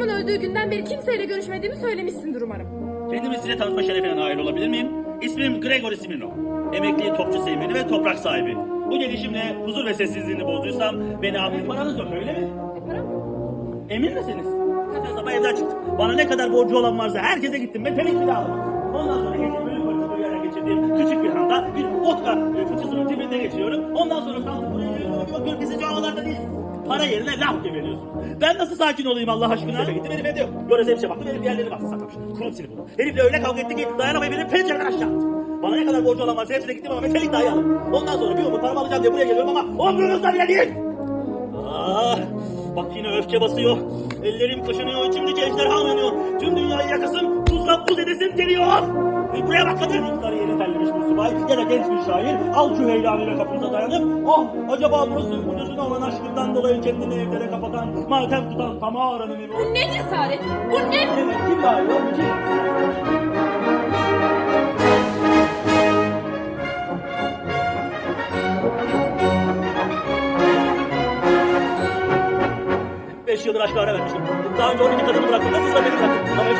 Babamın öldüğü günden beri kimseyle görüşmediğimi söylemişsindir umarım. Kendimi size tanıtma şerefine nail olabilir miyim? İsmim Gregory Simirno. Emekli topçu sevmeni ve toprak sahibi. Bu gelişimle huzur ve sessizliğini bozduysam beni affedin. Paranız yok öyle mi? E param mı? Emin misiniz? Geçen sabah evden çıktım. Bana ne kadar borcu olan varsa herkese gittim. Metelik bile alamadım. Ondan sonra gece bölüm yere geçirdiğim küçük bir handa bir vodka e, fıçısının dibinde geçiriyorum. Ondan sonra kalkıp buraya geliyorum. Bakıyorum bizi cağalarda değil. Para yerine laf geberiyorsun. Ben nasıl sakin olayım Allah aşkına? Eve gittim herif evde yok. Göreze bir şey baktım herif yerlerini baktı saklamış. Kurut sinir bunu. Herifle öyle kavga etti ki dayanamayıp beni pencereden aşağı attı. Bana ne kadar borcu olan varsa hepsine gittim ama metelik dahi aldım. Ondan sonra bir umut paramı alacağım diye buraya geliyorum ama umrunuzda bile değil. Ah, bak yine öfke basıyor. Ellerim kaşınıyor, içimdeki ejderha uyanıyor. Tüm dünyayı yakasım, tuzla buz edesim geliyor. Buraya bak kadın. İktidar yeni ya da genç bir şair. Al şu heylanıyla kapınıza dayanıp. Oh acaba burası kocasına olan aşkından dolayı kendini evlere kapatan, matem tutan Tamara'nın evi. Bu ne cesaret? Bu ne? Evet kim daha yok kim? Beş yıldır aşka ara vermiştim. Daha önce 12 kadını bıraktım. Kızla beni bıraktım. Ama hiç